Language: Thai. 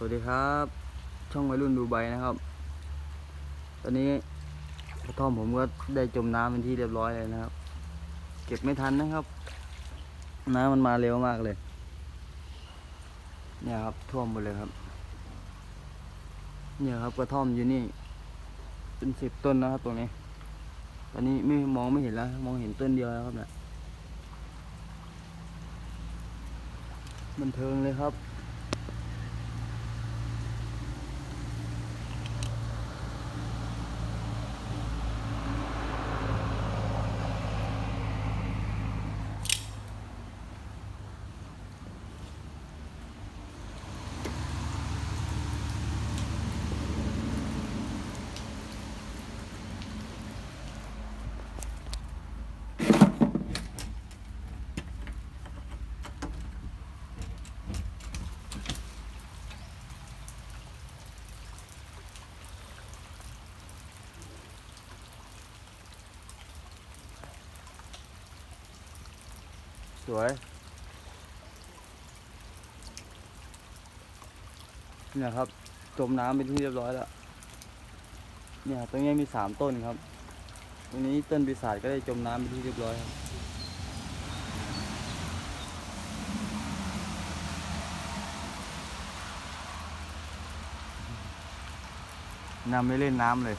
สวัสดีครับ ช่องวัยรุ่นดูใบนะครับ ตอนนี้กระท่อมผมก็ได้จมน้ำเป็นที่เรียบร้อยเลยนะครับ เก็บไม่ทันนะครับ น้ำมันมาเร็วมากเลย เนี่ยครับท่วมหมดเลยครับ เนี่ยครับกระท่อมอยู่นี่ เป็นสิบต้นนะครับตรงนี้ ตอนนี้ไม่มองไม่เห็นแล้ว มองเห็นต้นเดียวแล้วครับเนี่ยบันเทิงเลยครับ สวยเนี่ยครับจมน้ำเป็นที่เรียบร้อยแล้ว เนี่ยตรงนี้มีสามต้นครับตรงนี้ต้นปีศาจก็ได้จมน้ำเป็นที่เรียบร้อยครับนำไม่เล่นน้ำเลย